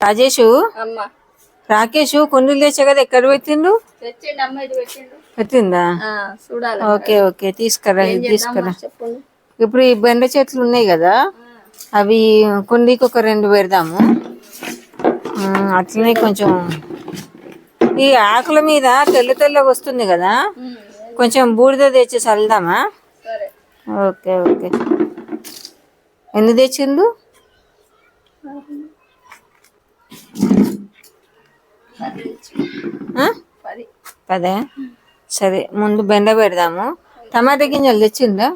రాజేషు? అమ్మ. రాకేష్ కుండీలు తెచ్చా కదా ఎక్కడ పెట్టిండు? పెట్టిందా? చూడాలి ఓకే ఓకే తీసుకురా తీసుకురా. ఇప్పుడు ఈ బెండ చెట్లు ఉన్నాయి కదా అవి కుండీకి ఒక రెండు పెడదాము. అట్లనే కొంచెం ఈ ఆకుల మీద తెల్ల తెల్లగా వస్తుంది కదా? కొంచెం బూడిద తెచ్చి చల్దామా ఓకే ఓకే. ఎన్ని తెచ్చిండు? పది. సరే ముందు బెండ పెడదాము. టమాటా గింజలు తెచ్చిందా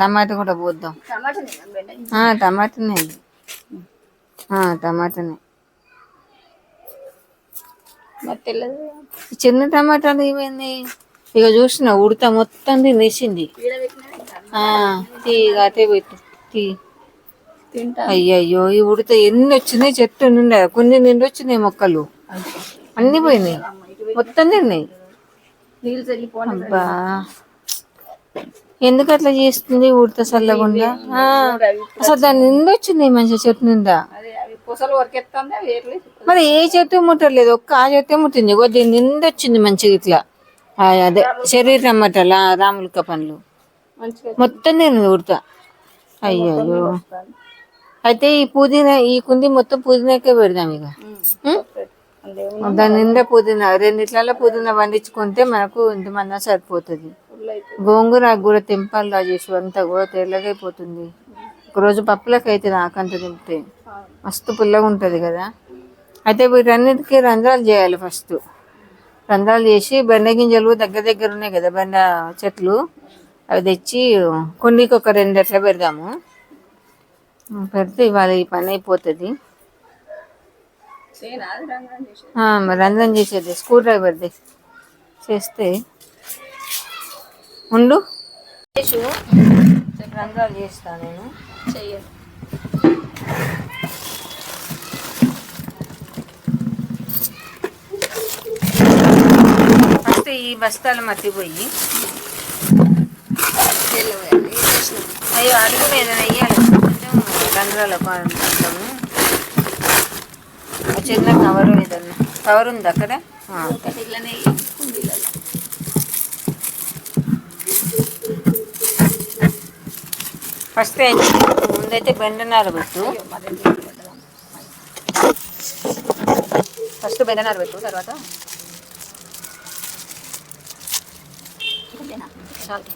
టమాటా కూడా పోద్దాం. టమాటానే టమాటానే మరి తెల్లది ఈ చిన్న టమాటాలు ఏమైంది? ఇక చూసిన ఉడత మొత్తం తినేసింది. ఈడ పెట్టినా ఇంకా ఆ, తీ ఇక అటే పెట్టు తీ. అయ్యయ్యో ఈ ఉడత ఎన్ని వచ్చినాయి? చెట్టు నిండా? కొన్ని నిండి వచ్చినాయి మొక్కలు. అన్ని పోయినాయి. మొత్తం తిన్నాయి. అబ్బా. ఎందుకు అట్లా చేస్తుంది ఉడత చల్లకుండా? అసలు దాని నిండా వచ్చినాయి మంచిగా చెట్టు నిండా. అదే పూసలు వరకెత్తుంది మరి ఏ చెట్టు ముట్టలేదు ఒక్క ఆ చెట్టే ముట్టింది. దీని నిండా వచ్చింది మంచిగా ఇట్లా. అదే శరీర ఆ, రాములక పండ్లు. మంచిగా మొత్తం తిన్నది ఉడత. అయ్యయ్యో. అయితే ఈ పుదీనా ఈ కుంది మొత్తం పుదీనాకే పెడదాం ఇక. దాని నిండా పుదీనా రెండిట్లలో పుదీనా పండించుకుంటే మనకు ఇంతమంది సరిపోతుంది. గోంగూర కూడా తెంపాలి రాజేష్ అంతా కూడా తెల్లగైపోతుంది ఒకరోజు పప్పులకు అయితే నాకంత తింటే. మస్తు పుల్లగా ఉంటుంది కదా. అయితే వీటన్నిటికీ రంధ్రాలు చేయాలి ఫస్ట్. రంధ్రాలు చేసి బెండ గింజలు దగ్గర దగ్గర ఉన్నాయి కదా బెండ చెట్లు. అవి తెచ్చి కొండికి ఒక రెండు ఎట్లా పెడదాము. పెడితే ఇవాళ ఈ పని అయిపోతుంది. రంధ్రం చేసేది? స్క్రూ డ్రైవర్ది చేస్తే. ఉండు. రంధ్రాలు చేస్తా నేను. చెయ్యదు ఫస్ట్ ఈ బస్తాలు మర్చిపోయి. అయ్యో అడుగు మీద వేయాలి కొంచెం రంధ్రాల కొంచెము చిన్న కవర్ ఏదన్నా కవర్ ఉంది అక్కడ? ఆ, ఒకటి ఫస్ట్ అయితే ముందైతే బెండనార పెట్టు. అయ్యో, ఫస్ట్ బెండనార పెట్టు తర్వాత? చాలు.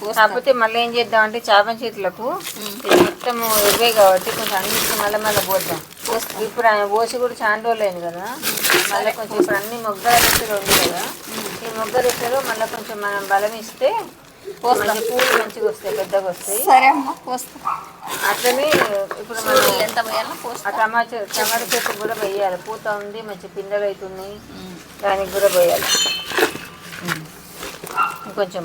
పోస్తా. కాకపోతే మళ్ళీ ఏం చేద్దాం అంటే చేపల చేతులకు మొత్తం ఇవే కాబట్టి కొంచెం అన్నిటికీ మళ్ళీ మళ్ళీ పోద్దాం. ఇప్పుడు ఆయన పోసి కూడా చాలా రోజులు అయింది కదా. మళ్ళీ కొంచెం ఇప్పుడు అన్ని మొగ్గల రొట్టెలు ఉంది కదా. ఈ మొగ్గ రొట్టెలు మళ్ళీ కొంచెం మనం బలం ఇస్తే పూలు మంచిగా వస్తాయి పెద్దగా వస్తాయి. సరే అమ్మ పోస్తా. అట్లనే ఇప్పుడు మనం ఎంత పోస్తా. ఆ టమాటా టమాటా చెట్టు కూడా వేయాలి పూత ఉంది మంచి పిందెలు అవుతున్నాయి దానికి కూడా పోయాలి. ఇంకొంచెం.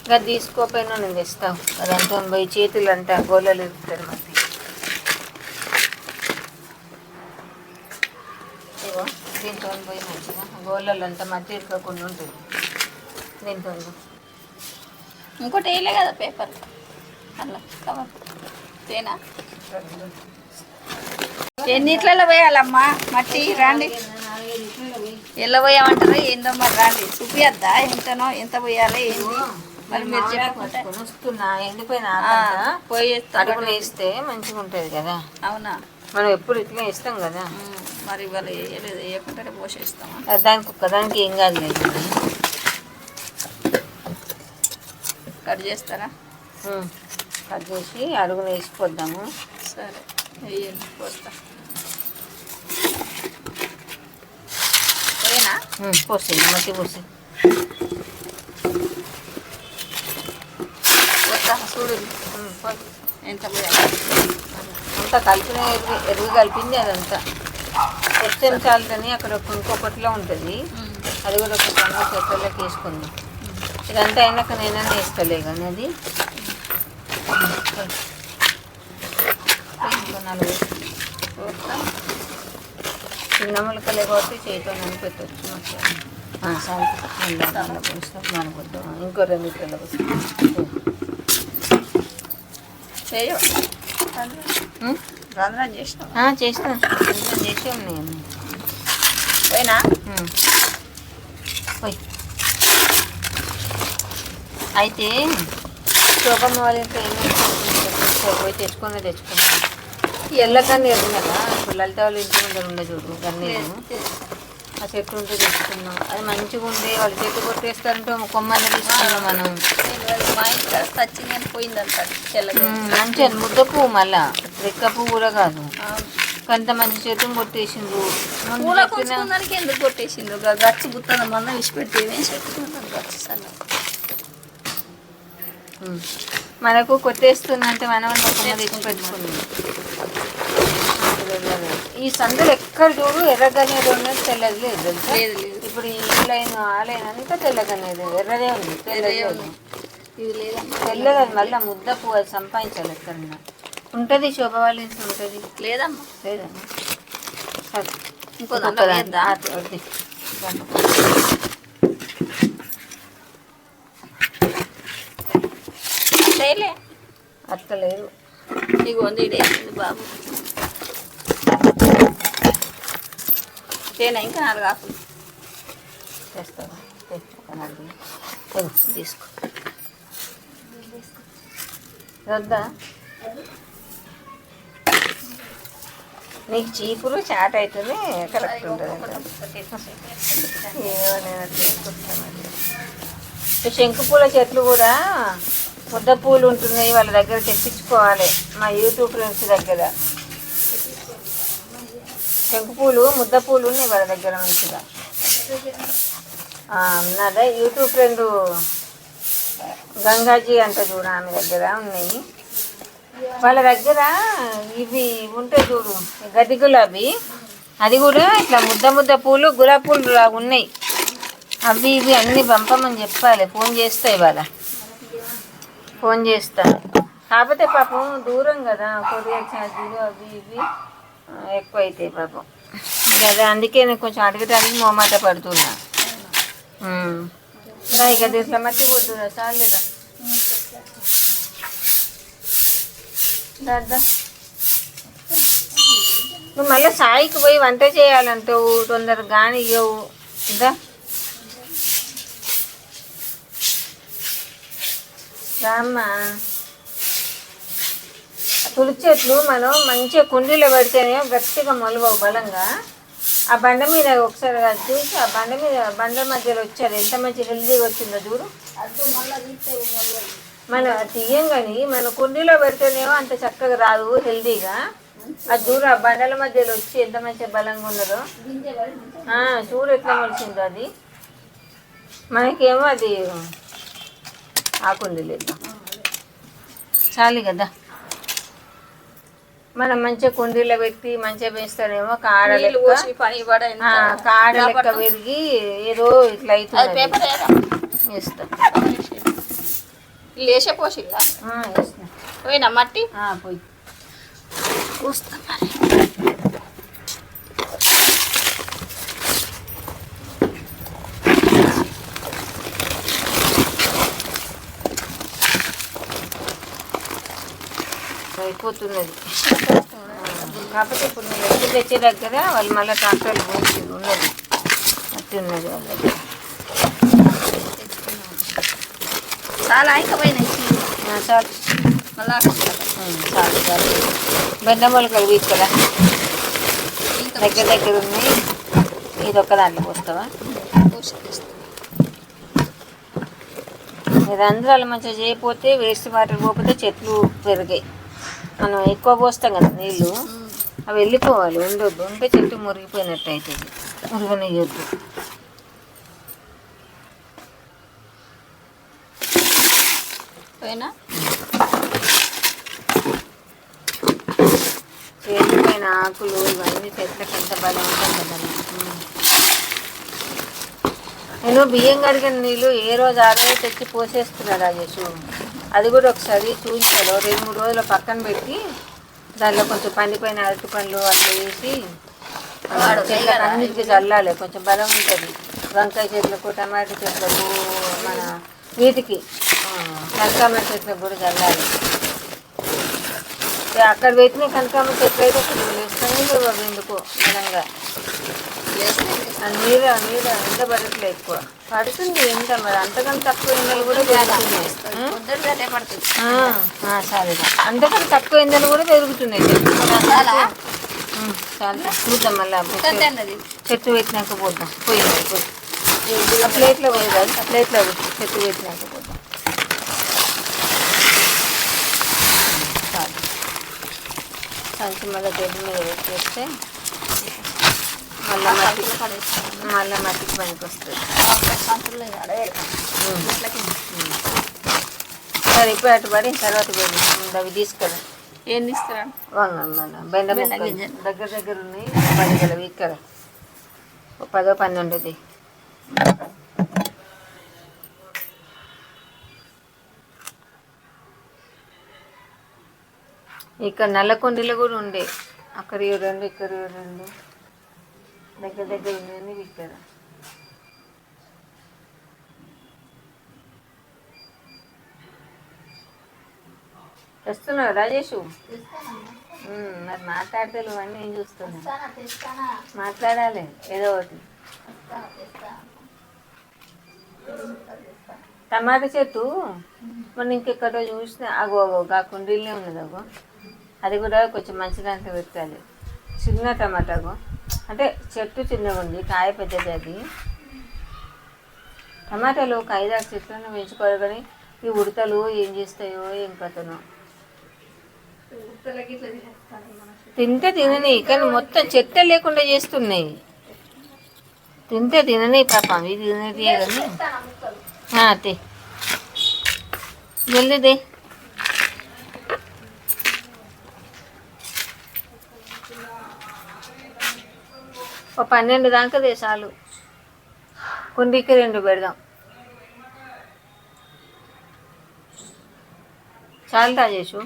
ఇంకా తీసుకోపోయినా నేను తెస్తావు అదంతా పోయి చేతులు అంతా గోళలు ఇరుకుతారు మరి ఇగో దీంతో పోయి మంచిగా గోళలు అంతా మధ్య ఇరుకోకుండా ఉంటుంది. దీంతో ఇంకోటి వేయలే కదా పేపర్. అలా కవర్ తేనా? ఎన్నిట్లలో పోయాలమ్మా? మట్టి రాండి. ఎలా పోయామంటారా ఏందో మరి రాండి. చూపియద్దా? ఎంతనో ఎంత పోయాలి ఏంది? మరి మీరు చెప్పకుంటే. వస్తున్నా ఎండిపోయిన అడుగులు వేస్తే. మంచిగా ఉంటుంది కదా? అవునా? మనం ఎప్పుడు ఇట్లా వేస్తాం కదా? మరి ఇవాళ వేయలేదు. వేయకుంటే పోసేస్తామా? దానికి ఒక్కదానికి ఏం కాదు లేదు కట్ చేస్తారా? కట్ చేసి అడుగులు వేసిపోద్దాము. సరే వేయండి పోస్తా. పోయినా? పోసి మట్టి పోసి. చూడు. ఎంత అంతా కలిపిన ఎరుగు ఎరుగు కలిపింది అదంతా. ఎస్టెం చాలని అక్కడ ఒక ఇంకొకటిలో ఉంటుంది. అది కూడా ఒక చెట్లలోకి వేసుకుంది. ఇదంతా అయినాక నేనన్నా వేస్తలే కానీ అది. చిన్న ములకలు కాబట్టి చేతితో నన్ను పెట్టచ్చు మనకొద్దు ఇంకో రెండు పిల్లలు చేయవు రంధ్రం చేసినా చేసిన చేసి ఉన్నాయి పోయినా పోయి అయితే శోభమ్మ వాళ్ళ ఇంట్లో ఏమేమి పోయి తెచ్చుకొని తెచ్చుకున్నాను. ఎల్లకన్నీ ఎదుగునగా ఇప్పుడు లలిత వాళ్ళ ఇంటి ముందర ఉండే చూడు గన్నీరు ఆ చెట్టు ఉంటే తెచ్చుకున్నాం. అది మంచిగా ఉండే వాళ్ళు చెట్టు కొట్టేస్తారంటే ఒక కొమ్మని తీసుకున్నాం మనం. మా ఇంటి అని పోయిందంట మంచిగా ముద్ద పువ్వు మళ్ళా. రెక్క పువ్వు కూడా కాదు. కొంత మంచి చెట్టు కొట్టేసిండ్రు. పూల ఎందుకు కొట్టేసిండు ఒక గచ్చు గుత్తన మొన్న వేసి పెట్టుకున్నాను గచ్చు. మనకు కొట్టేస్తుందంటే మనం ఈ సందులు ఎక్కడ చూడు ఎర్రగనేది ఉన్నది తెల్లది లేదు తెలుసా? ఇప్పుడు ఈ లైన్ ఆ లైన్ అంతా తెల్లగనేది ఎర్రదే ఉంది తెల్లదే ఉంది. ఇది లేదమ్మా మళ్ళీ ముద్ద పువ్వు అది సంపాదించాలి ఎక్కడన్నా. ఉంటుంది శోభ వాళ్ళ ఇంట్లో ఉంటుంది. లేదమ్మా. లేదా సరే. ఇంకో దాంట్లో అట్లా లేదు. ఇడేసింది బాబు. తేనా ఇంకా నాలుగు ఆకులు? చేస్తావా ఒక నాలుగు. వద్దు. తీసుకో. వద్దా నీకు చీపురు చాట్ అవుతుంది కరెక్ట్ ఉంటుంది ఏమో నేను చెట్లు కూడా ముద్ద పూలు ఉంటున్నాయి వాళ్ళ దగ్గర తెప్పించుకోవాలి. మా యూట్యూబ్ ఫ్రెండ్స్ దగ్గర. శంకు పూలు ముద్ద పూలు ఉన్నాయి వాళ్ళ దగ్గర మంచిగా. నాదే యూట్యూబ్ ఫ్రెండ్ గంగాజీ అంట చూడు ఆమె దగ్గర ఉన్నాయి. వాళ్ళ దగ్గర ఇవి ఉంటాయి చూడు గది గులాబీ. అది కూడా ఇట్లా ముద్ద ముద్ద పూలు గులాబీ పూలు ఉన్నాయి. అవి ఇవి అన్నీ పంపమని చెప్పాలి. ఫోన్ చేస్తాయి వాళ్ళ ఫోన్ చేస్తా. కాకపోతే పాపం దూరం కదా కొరియర్ ఛార్జీలు అవి ఇవి ఎక్కువ అవుతాయి పాపం. కదా అందుకే నేను కొంచెం అడగడానికి మోమాట పడుతున్నా. ఇక దీంట్లో మట్టి చాలు కదా. దాదా నువ్వు మళ్ళీ సాయికి పోయి వంట చేయాలంటావు తొందరగా కానీ ఇవ్వవు ఇదా రామ్మా. ఆ తులసి చెట్లు మనం మంచిగా కుండీలో పెడితేనే గట్టిగా మొలవవు బలంగా. ఆ బండ మీద ఒకసారి చూసి ఆ బండ మీద బండ మధ్యలో వచ్చారు. ఎంత మంచి హెల్దీగా వచ్చిందో చూడు. మన తీయం కానీ మన కుండీలో పెడితేనేమో అంత చక్కగా రాదు హెల్దీగా అది చూడు ఆ బండల మధ్యలో వచ్చి ఎంత మంచి బలంగా ఉన్నదో. చూడు ఎట్లా మొలిచిందో అది. మనకేమో అది ఆకుంది లేదు. చాలు కదా. మనం మంచిగా కుండీలో పెట్టి మంచిగా పెంచుతానేమో కాడ కాడ లెక్క పెరిగి ఏదో ఇట్లా అవుతుంది? వేస్తా. ఆ, వేస్తా. పోయినా మట్టి? పోయి. చూస్తా మరి. అయిపోతున్నది. కాకపోతే ఇప్పుడు నేను ఎప్పుడు తెచ్చే దగ్గర వాళ్ళు మళ్ళీ ట్రాక్టర్లు పోసి ఉన్నది. అట్టి ఉన్నది వాళ్ళ దగ్గర చాలా ఇంకా పోయినాయి ఆ, చాలు. మళ్ళా చాలు చాలు. బెండ మొలకలు ఇక్కడ ఇంకా దగ్గర దగ్గర ఉన్నాయి. ఇది ఒక్క దాంట్లో పోస్తావా? రంధ్రాలు మంచిగా చేయకపోతే వేస్ట్ వాటర్ పోకపోతే చెట్లు పెరిగాయి. మనం ఎక్కువ పోస్తాం కదా నీళ్ళు. అవి వెళ్ళిపోవాలి ఉండొద్దు. ఉంటే చెట్టు మురిగిపోయినట్టు అవుతుంది మురుగునియొద్దు పోయినా? పైన ఆకులు ఇవన్నీ చెట్లకు ఎంత బలం ఉంటుంది కదా. నేను బియ్యం కడిగిన నీళ్ళు ఏ రోజు ఆ రోజు తెచ్చి పోసేస్తున్నా రాజేషు. అది కూడా ఒకసారి చూపించాను. రెండు మూడు రోజులు పక్కన పెట్టి దానిలో కొంచెం పండిపోయిన అరటి పండ్లు అట్లా వేసి చెట్లకు అన్నిటికీ చల్లాలి. కొంచెం బలం ఉంటుంది. వంకాయ చెట్లకు టమాటా చెట్లకు మన వీటికి కనకాంబర చెట్లకు కూడా చల్లాలి. అక్కడ పెట్టిన కనకాంబర చెట్లు అయితే అవి ఎందుకో బలంగా. నీరు నీరు ఎండ పడట్లే ఎక్కువ. పడుతుంది ఎంత మరి? అంతకంటే తక్కువ ఎండలు కూడా పెరుగుతున్నాయి సరేరా అంతకంటే తక్కువ ఎండలు కూడా పెరుగుతున్నాయి చాలా? చూద్దాం మళ్ళీ ఎంత చెట్టు పెట్టినాక పోద్దాం. పోయింది పోయి. ప్లేట్లో పోయి కాదు ప్లేట్లో చెట్టు పెట్టినాక పోద్దాం. సంచి మళ్ళీ గడ్డి మీద పెట్టేస్తే మళ్ళీ మట్టి మళ్ళీ మట్టికి పనికి వస్తుంది సరే ఇప్పుడు అటు పడి తర్వాత అవి తీసుకురా ఏం తీసుకురా వంగ మన బెండ. దగ్గర దగ్గర ఉన్నాయి పది గలవి ఇక్కడ పదో పన్నెండుది ఇక్కడ నల్లకొండలు కూడా ఉండే. అక్కడ రెండు ఇక్కడ రెండు. దగ్గర దగ్గర ఉన్నాయి ఇక్కడ వస్తున్నావు రాజేషు? మరి మాట్లాడితే నువ్వన్నీ ఏం చూస్తున్నా మాట్లాడాలి ఏదో ఒకటి. టమాటా చెట్టు? మొన్న ఇంకెక్కడో చూసిన అగో అగో గా కుండీలనే ఉన్నది అగో. అది కూడా కొంచెం మంచి దాంట్లో పెట్టాలి. చిన్న టమాటాగో అంటే చెట్టు చిన్నగా ఉంది కాయ పెద్దది అది. టమాటాలు ఒక ఐదారు చెట్లను పెంచుకోవాలి కానీ ఈ ఉడతలు ఏం చేస్తాయో ఏం కథనో. తింటే తినని కానీ మొత్తం చెత్త లేకుండా చేస్తున్నాయి. తింటే తినని పాపం ఇది తినది కానీ. అతే జల్దీ ఓ పన్నెండు దాకా చాలు. కుండీకి రెండు పెడదాం. చాలు రాజేషు.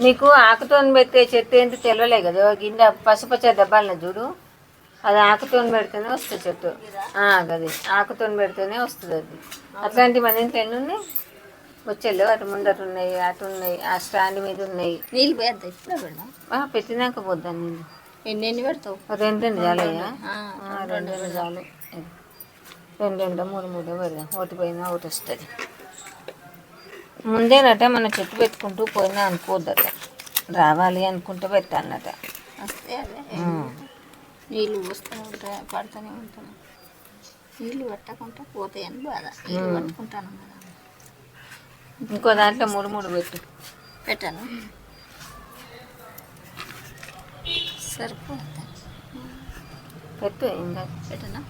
నీకు ఆకుతోని పెట్టే చెట్టు ఏంటి తెలియలే కదా గిన్నె గింజ పసుపచ్చ దెబ్బలను చూడు? అది ఆకుతోని పెడితేనే వస్తుంది చెట్టు. అది ఆకుతోని పెడితేనే వస్తుంది అది. అట్లాంటి మన ఇంట్లో ఎన్ని ఉన్నాయి? వచ్చేళ్ళు అటు ముందట ఉన్నాయి అటు ఉన్నాయి ఆ స్టాండ్ మీద ఉన్నాయి నీళ్ళు పోయేద్దా ఇప్పుడే పెడదాం ఆ, పెట్టినాక పోద్దాను నేను. ఎన్ని ఎన్ని పెడతావు రెండు రెండు ఆ, రెండు రెండు చాలు రెండు రెండు మూడు మూడు పెడదాం ఒకటి పోయినా ఒకటి వస్తుంది. ముందేనట మన చెట్టు పెట్టుకుంటూ పోయినా అనుకోద్దట. రావాలి అనుకుంటూ పెట్టాలన్నట. వస్తే అదే. నీళ్ళు పోస్తూనే ఉంటాయి? పడుతూనే ఉంటాను నీళ్ళు పట్టకుండా పోతాయని బాధ. నీళ్ళు పట్టుకుంటాను కదా. ఇంకో దాంట్లో మూడు మూడు పెట్టు. పెట్టాను? సరిపోతా పెట్టు ఇంకా. పెట్టనా?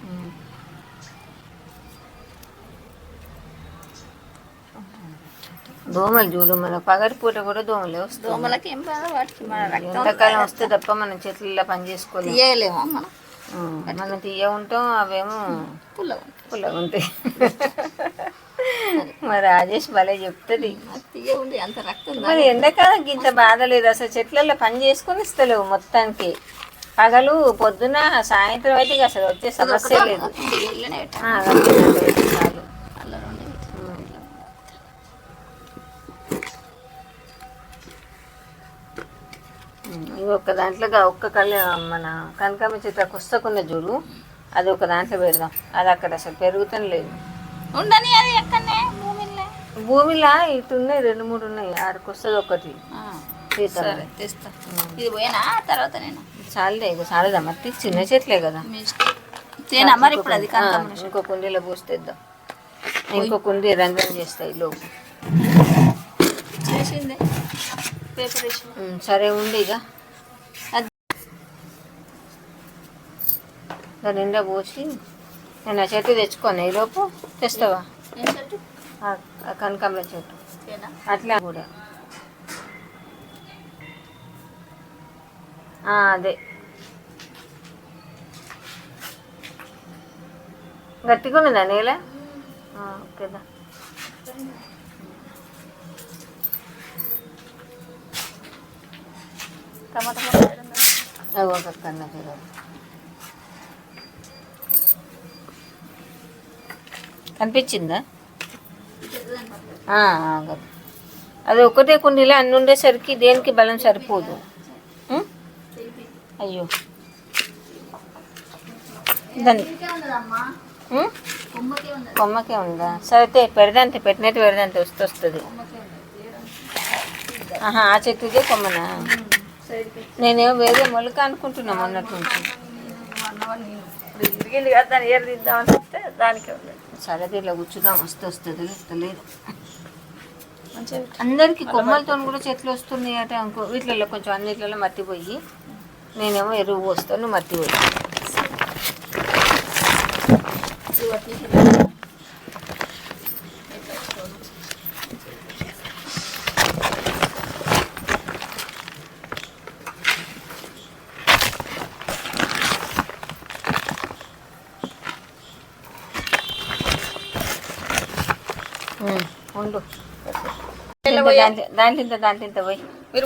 దోమలు చూడు మన పగటిపూట కూడా దోమలే వస్తాయి దోమలకి ఏం బాధ? వాటికి ఎండాకాలం వస్తే తప్ప మనం చెట్లలో పని చేసుకోలేం తీయలేమో మనం? మనం తీయ ఉంటాం అవేమో పుల్లగా ఉంటుంది పుల్లగా ఉంటాయి. మరి రాజేష్ భలే చెప్తుంది. తీయ ఉండి అంత రక్తం మరి ఎండాకాలం ఇంత బాధ లేదు. అసలు చెట్లలో పని చేసుకొని ఇస్తలేవు మొత్తానికి. పగలు పొద్దున సాయంత్రం అయితే అసలు వచ్చే సమస్య లేదు. ఉం, ఇవి ఒక దాంట్లో ఒక్క కళ్ళ మన కనకాంబ చెట్టు కొస్తకున్న చూడు అది ఒక దాంట్లో పెడదాం. అది అక్కడ అసలు పెరుగుతానే లేదు. ఉండని అది ఎక్కడనే? భూమిలో భూమిలో ఇటు ఉన్నాయి రెండు మూడు ఉన్నాయి. ఆడికి వస్తుంది ఒకటి. సరే తెస్తా. ఇది పోయినా? తర్వాత నేను. చాలుదే ఇక చాలదా మట్టి చిన్న చెట్లే కదా. తేనా మరి ఇప్పుడు అది కనకమ్మ ఇంకో కుండీలో పోస్తేద్దాం. ఇంకో కుండీ రంధ్రం చేస్తాయి లోపు. చేసింది. సరే ఉంది ఇక. దాని నిండా పోసి నేను ఆ చెట్టు తెచ్చుకోను. ఈలోపు తెస్తావా? కనకాంబర చెట్టు. అట్లా కూడా. అదే. గట్టిగా ఉన్నదా నేల ఓకేదా టమాటా ఒక కన్న కనిపించిందా ఆ, అది ఒకటే కుండీలో అన్ని ఉండేసరికి దేనికి బలం సరిపోదు. అయ్యో. దాని కొమ్మకే ఉందా? సరే పెడదంటే పెట్టినట్టు పెడదంటే వస్తూ వస్తుంది ఆహా ఆ చెట్టుదే కొమ్మనా? నేనేమో వేరే మొలక అనుకుంటున్నా అన్నట్టు తిరిగింది ఇప్పుడు కదా దాన్ని ఏరు తీద్దామని చెప్తే దానికే ఉంది సరే ఇలా కూర్చుదాం. వస్తే వస్తుంది లేదు మంచిగా అందరికి కొమ్మలతో కూడా చెట్లు వస్తున్నాయి అంటే అనుకో వీటిలలో కొంచెం అన్నిట్లలో మట్టి పోయి నేనేమో ఎరువు పోస్తాను మట్టి పోయి ఉం, ఉండు. దాంట్లో దాంట్లో ఇంత దాంట్లో ఇంత పోయి. మీరు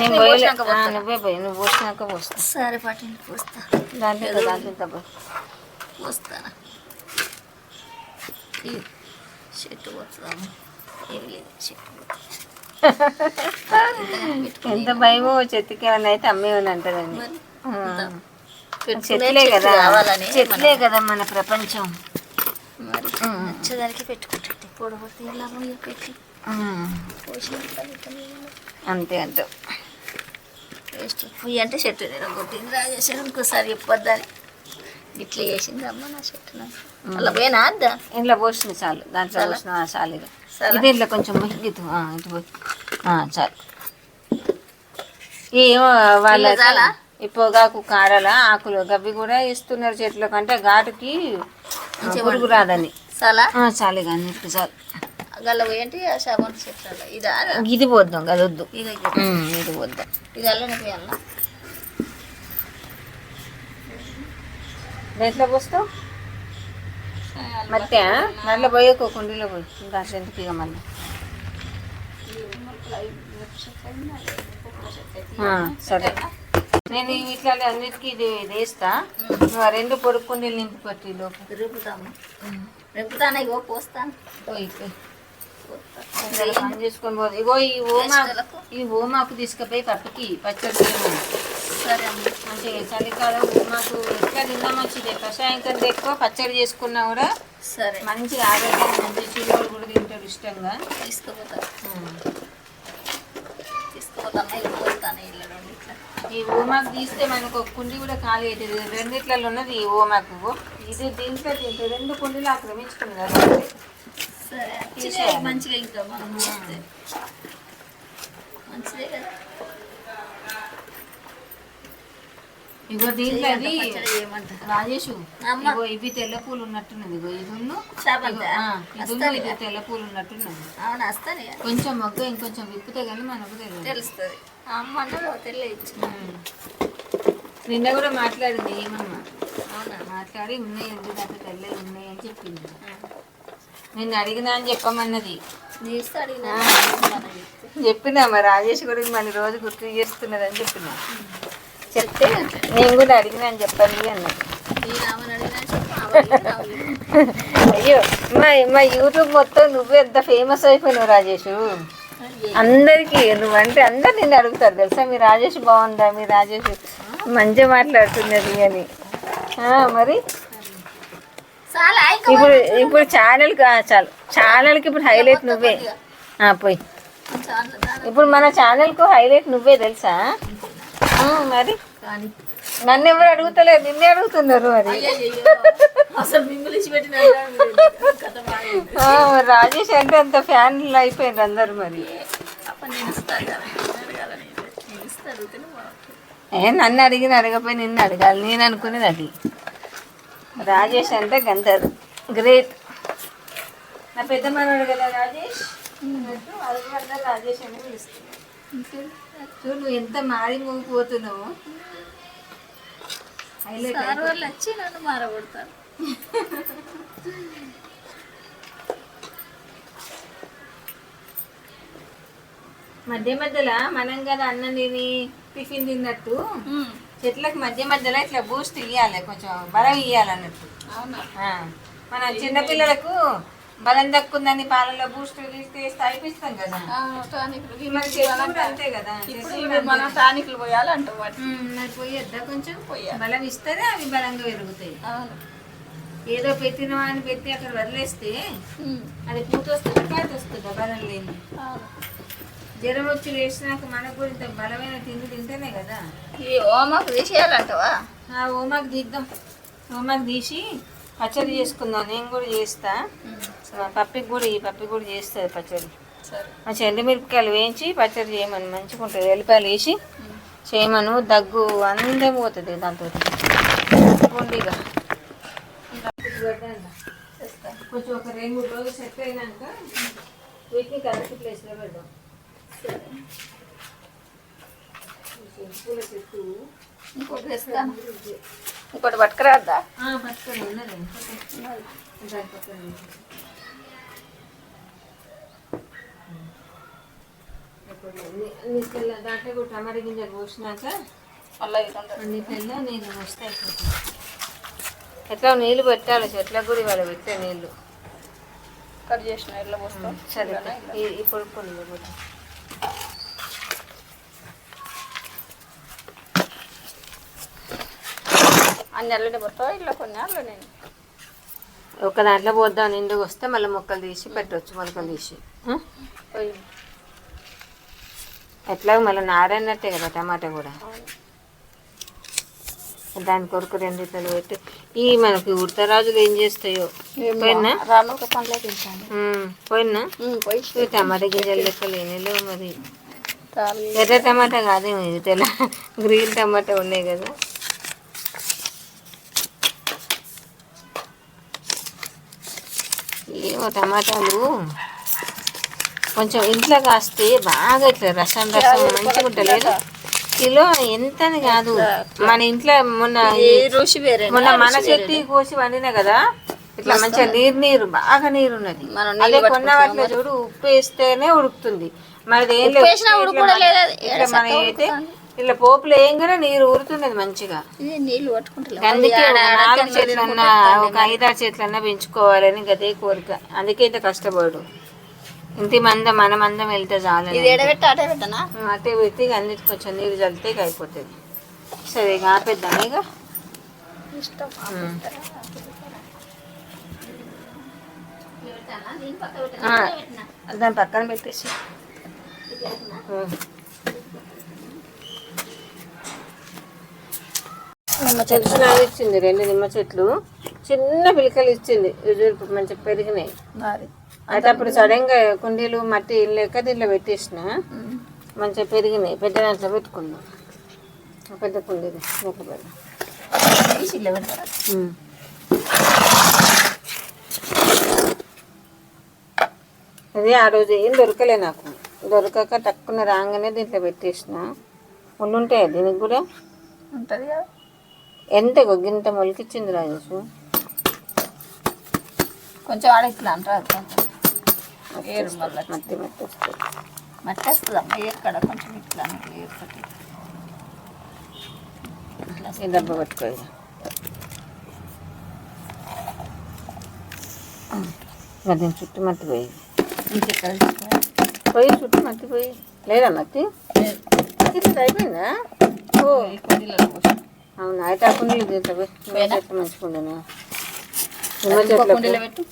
నేను నువ్వే పోయి నువ్వు పోసినాక పోస్తా. సరే పట్టింది పోస్తా. దాంట్లో దాంట్లో పోయి. పోస్తానా ఈ చెట్టు పోతాము ఏం లేదు చెట్టు ఎంత భయమో చెట్టుకి ఏమైనా అయితే అమ్మేమని అంటారండి. చెట్లే కదా. చెట్లే కదా మన ప్రపంచం. మరి నచ్చదానికి పెట్టుకుంటుంది ఇలా పోయి పెట్టి అంతే అంతే వేస్ట్ పొయ్యి అంటే చెట్టు నేను కొట్టింది రాజేసాను ఇంకోసారి చెప్పొద్దని ఇట్లా చేసింది అమ్మ నా చెట్టు అలా పోయినా అద్దా ఇంట్లో పోసిన చాలు దాంట్లో పోసిన చాలు ఇక చాలా? ఇది ఇట్లా కొంచెం ఇటు ఇటు పోయి చాలు ఏమో వాళ్ళ చాలా? ఈ పొగాకు కాడల ఆకులు గవి కూడా ఇస్తున్నారు చెట్ల కంటే ఘాటుకి పురుగు రాదని చాలా? చాలు ఇక అన్నిటికీ చాలు. గల్ల పోయి అంటే ఆ ఇదా? ఇది పోద్దాం వద్దు. ఇది ఇది పోద్దాం. ఇది అల్లనే పోయాల దేంట్లో పోస్తావు మధ్య మళ్ళీ పోయకు కుండీలో పోయి. ఎందుకు ఇక మళ్ళీ. సరే. నేను ఇట్లా అన్నిటికీ ఇది ఇది వేస్తా రెండు పొడుగు కుండీలు నింపి పట్టి లోపు. రేపుతాము. రేపుతాను ఇగో పోస్తాను. చేసుకొని పోదు. ఇగో ఈ ఓమా ఈ ఓమాకు తీసుకుపోయి పప్పుకి పచ్చడి. సరే అంటే చలికాలం ఓమాకు ఎట్లా తిన్నా మంచిదే కషాయం కంటే ఎక్కువ పచ్చడి చేసుకున్నా కూడా సరే. మంచి ఆరోగ్యం మంచి చిరువులు కూడా తింటారు ఇష్టంగా. తీసుకుపోతా. ఉమ్. తీసుకుపోతాను పోతాను ఇట్లా ఈ ఓమాకు తీస్తే మనకు ఒక కుండి కూడా ఖాళీ అవుతుంది రెండిట్లలో ఉన్నది ఈ ఓమాకు. ఇది దీంట్లో దీంట్లో రెండు కుండీలు ఆక్రమించుకుంది కదా. సరే. మంచిగా ఇంకా మంచిదే కదా. ఇగో దీంట్లో అది రాజేషు. ఇగో ఇవి తెల్ల పూలు ఉన్నట్టున్నది. ఇగో ఇది ఇది. తెల్ల పూలు ఉన్నట్టున్నది. అవును? వస్తాను. కొంచెం మొగ్గ ఇంకొంచెం విప్పితే కానీ మనకు తెలియదు తెలుస్తుంది. అమ్మ తెలియచ్చు. నిన్న కూడా మాట్లాడింది ఏమన్నా అవునా? మాట్లాడి ఉన్నాయి ఉంది దాంట్లో తెల్లవి ఉన్నాయి అని చెప్పింది. నిన్ను అడిగినా అని చెప్పమన్నది. చెప్పినా మరి రాజేష్ గురించి మన రోజు గుర్తు చేస్తున్నది అని చెప్పిన. చెప్తే నేను కూడా అడిగినా అని చెప్పండి చెప్పు. అయ్యో మా మా యూట్యూబ్ మొత్తం నువ్వే ఎంత ఫేమస్ అయిపోయినావు రాజేష్. అందరికీ నువ్వంటే అందరు నిన్ను అడుగుతారు తెలుసా? మీ రాజేష్ బాగుందా? మీ రాజేష్ మంచిగా మాట్లాడుతున్నది అని. మరి? ఇప్పుడు ఇప్పుడు ఛానల్ చాలు ఛానల్కి ఇప్పుడు హైలైట్ నువ్వే. పోయి. ఇప్పుడు మన ఛానల్కు హైలైట్ నువ్వే తెలుసా? మరి? కానీ నన్ను ఎవరు అడుగుతలేరు నిన్నే అడుగుతున్నారు మరి. అసలు మింగులిసి పెట్టిన రాజేష్ అంటే అంత ఫ్యాన్లు అయిపోయింది అందరు మరి. ఏ నన్ను అడిగిన అడగపోయి నిన్ను అడగాలి. నేను అనుకునేది అది. రాజేష్ అంటే గంత గ్రేట్ నా పెద్ద మనవాడు కదా రాజేష్? అది రాజేష్ అని చూడు నువ్వు ఎంత మారి మూగిపోతున్నావు హైలైట్ సార్ వాళ్ళు వచ్చి నన్ను మధ్య మధ్యలో మనం కదా అన్నం తిని టిఫిన్ తిన్నట్టు చెట్లకు మధ్య మధ్యలో ఇట్లా బూస్ట్ ఇవ్వాలి కొంచెం బలం ఇవ్వాలన్నట్టు మన చిన్నపిల్లలకు బలం దక్కుందని పాలలో బూస్ట్ తీస్తే తాగిపిస్తాం కదా. అంతే కదా మనం టానిక్లు పోయాలంటాం వాటి ఉమ్, మరి పోయొద్దా కొంచెం? పోయాలి. బలం ఇస్తేనే అవి బలంగా పెరుగుతాయి. ఏదో పెట్టిన వాడిని పెట్టి అక్కడ వదిలేస్తే. అది పూత వస్తుందా కాత వస్తుందా బలం లేని. జ్వరం వచ్చి వేసినాక మనకు కూడా ఇంత బలమైన తిండి తింటేనే కదా. ఈ ఓమకు తీసేయాలంటవా? ఆ ఓమాకు తీద్దాం. ఓమాకు తీసి పచ్చడి చేసుకుందాం. నేను కూడా చేస్తా. మా పప్పికి కూడా ఈ పప్పి కూడా చేస్తుంది పచ్చడి. మంచి ఎండుమిరపకాయలు వేయించి పచ్చడి చేయమని మంచిగా ఉంటుంది. ఎల్లిపాయలు వేసి చేయమను దగ్గు అందం పోతుంది దాంతో గుండిగా. కొంచెం ఒక రెండు మూడు రోజులు సెట్ అయినాక వీటిని కరెక్ట్ ప్లేస్లో పెడదాం. పూల చెట్టు ఇంకోటి తెస్తాను ఇంకోటి పట్టుకురాద్దా పట్టుకొని తెల్ల దాంట్లో కూడా టమాటా గింజలు పోసినాక నీళ్ళు పోస్తే అయిపోతుంది. ఎట్లా నీళ్ళు పెట్టాలి? చెట్లకు కూడా ఇవాళ పెట్టే నీళ్ళు. కట్ చేసిన ఇట్లా పోస్తాం. సరే. ఈ- ఈ పొడి పొడిలో కూడా అన్ని అల్లనే పోతావా ఇట్లా కొన్ని అల్ల నేను ఒక దాంట్లో పోద్దాం. నిండుకు వస్తే మళ్ళీ మొక్కలు తీసి పెట్టవచ్చు మొలకలు తీసి. ఆ? పోయి ఎట్లా మళ్ళీ నారన్నట్టే కదా టమాటా కూడా. దాని కొరకు రెండు ఇతలు పెట్టి ఈ మనకి ఉడతరాజులు ఏం చేస్తాయో పోయినా? పోయినా? పోయి టమాటా గింజలు లెక్క లేనిలేవు మరి ఎర్ర టమాటా కాదేమో ఇది తెల్ల గ్రీన్ టమాటా ఉన్నాయి కదా. ఏమో టమాటాలు? కొంచెం ఇంట్లో కాస్తే బాగా ఇట్లా రసం రసం మంచిగా ఉంటలేదు. కిలో ఎంత అని కాదు. మన ఇంట్లో మొన్న మొన్న మన చెట్టు కోసి వండినా కదా ఇట్లా మంచిగా నీరు నీరు బాగా నీరు ఉన్నది. అదే కొన్న వాటిలో చూడు ఉప్పు వేస్తేనే ఉడుకుతుంది. మనది ఏం లేదు. మన అయితే ఇట్లా పోపులు వేయంగానే నీరు ఊరుతున్నది మంచిగా. అందుకే నాలుగు చెట్లన్నా ఒక ఐదారు చెట్లన్నా పెంచుకోవాలని గదే కోరిక. అందుకే ఇంత కష్టపడు. ఇంటి మందం మన మందం వెళ్తే చాలు ఇది ఎడబెట్టి అటే పెట్టనా? అటే పెట్టి ఇక అన్నిటికి కొంచెం నీరు చల్లితే ఇక అయిపోతుంది. సరే ఇక ఆపేద్దాం ఇక. దాని పక్కన పెట్టేసి. నిమ్మ నాకు ఇచ్చింది రెండు నిమ్మ చెట్లు. చిన్న పిలకలు ఇచ్చింది. ఎదురు మంచిగా పెరిగినాయి. అయితే అప్పుడు సడన్గా కుండీలు మట్టి లేక దీంట్లో పెట్టేసిన మంచిగా పెరిగినాయి. పెద్ద దాంట్లో పెట్టుకుందాం ఆ పెద్ద. కుండీలు పెడతారా ఉం. అది ఆ రోజు ఏం దొరకలే నాకు. దొరకక టక్కున రాగానే దీంట్లో పెట్టేసిన. ఉండుంటాయి దీనికి కూడా? ఉంటుంది ఎంత గింత మొలికిచ్చింది రాజేషు. కొంచెం ఆడ ఇట్లా అంటారు కొంచెం. ఏరు మళ్ళీ. మట్టి మట్టి వస్తుంది. మట్టి కొంచెం ఇట్లా ఇట్లా దీని చుట్టూ మట్టి పోయి. ఇంకెక్కడ పోయి చుట్టూ మట్టి పోయి. లేదా మట్టి? అయిపోయిందా? ఓ అవునా? అయితే ఆ కుండీలు పోయి నిమ్మ చెట్లు మంచిగుండేనా నిమ్మ ఇంకో చెట్లు కుండీలో పెట్టు.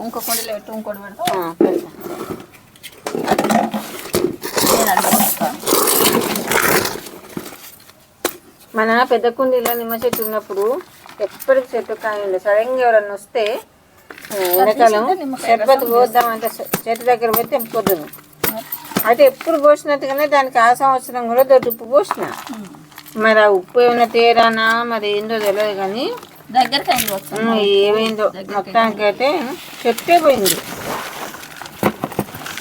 ఇంకో కుండీలో పెట్టు ఇంకోటి పెడతా. మన పెద్ద కుండీలో నిమ్మ చెట్టు ఉన్నప్పుడు ఎప్పటికి చెట్టు కాయ ఉండే సడన్గా ఎవరన్నా వస్తే ఆ, ఎండాకాలం షర్బత్ పోద్దామంటే చె- చెట్టు దగ్గర పోయి తెంపుకొద్దును అయితే ఎప్పుడు పోసినట్టుగానే దానికి ఆ సంవత్సరం కూడా దొడ్డు ఉప్పు పోసిన మరి ఆ ఉప్పు ఏమైనా తేరానా? మరి ఏందో తెలియదు కానీ దగ్గరికి అయింది వస్తుంది ఉమ్, ఏమైందో మొత్తానికి అయితే చెట్టే పోయింది.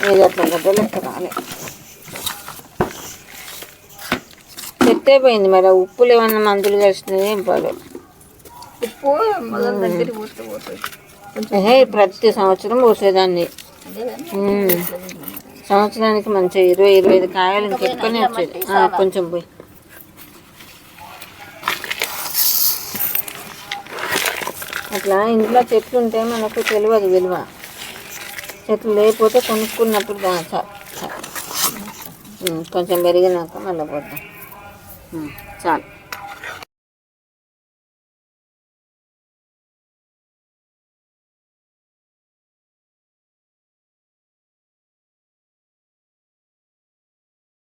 ఇది అట్లా గడ్డ లెక్క రాలే. చెట్టే పోయింది మరి ఉప్పులు ఏమన్నా మందులు కలిసినాయి ఏం పోలేదు ఉప్పు ప్రతి సంవత్సరం పోసేదాన్ని. సంవత్సరానికి మంచిగా ఇరవై ఇరవై ఐదు కాయలు ఇంకెక్కువనే వచ్చేది. కొంచెం పోయి. అట్లా ఇంట్లో చెట్లు ఉంటే మనకు తెలియదు విలువ. చెట్లు లేకపోతే కొనుక్కున్నప్పుడు చా- కొంచెం పెరిగినాక మళ్ళీ పోతాం. చాలు.